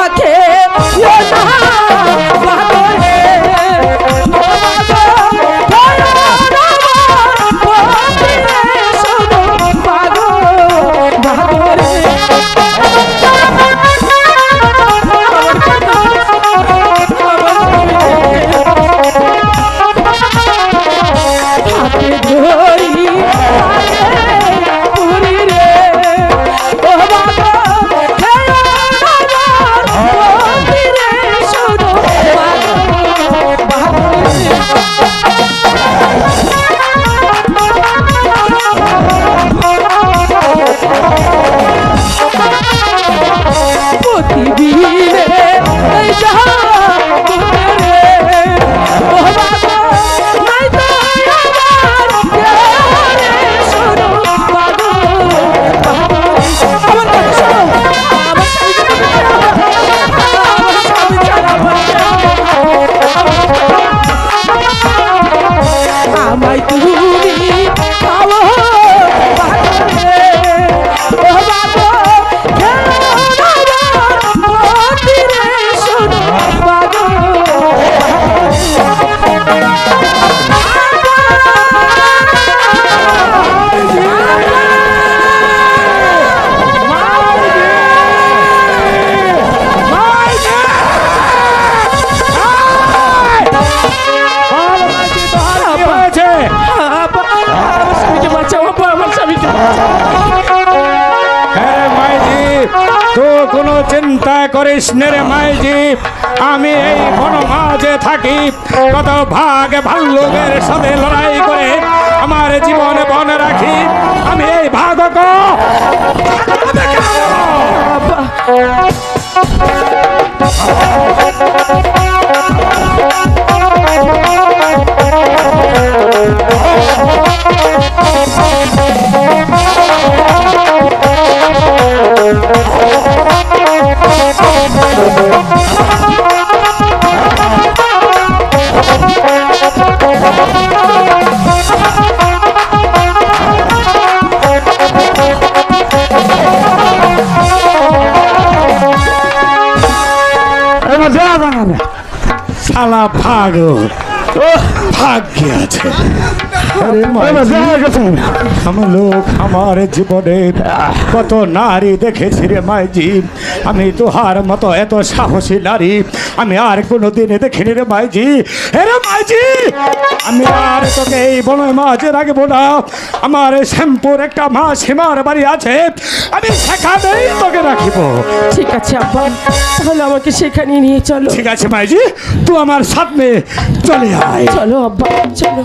রাখে ও না তুই কোনো চিন্তা করিস নে রে মাইজি আমি এই বন মাঝে থাকি। কত ভাগ ভাল্লুকের সাথে লড়াই করে আমার জীবনে বন রাখি। আমি এই ভাগক শালা ভাগ ভাগ্য আছে আমার লোক আমার জীবনে কত নারী দেখেছি রে মাইজি আমি তোহার মতো এত সাহসী নারী আমি আর কোনোদিন দেখিনি রে মাইজি হে রে মাইজি আমি আর তোকে এই বনের মাঝে রাখব না। আমার শ্যাম্পুর একটা মা সীমার বাড়ি আছে আমি সেখানেই তোকে রাখিব। ঠিক আছে আব্বা। তাহলে আমাকে সেখানে নিয়ে চলো। ঠিক আছে মাইজি তুই আমার সামনে চলে আয়। চলো আব্বা চলো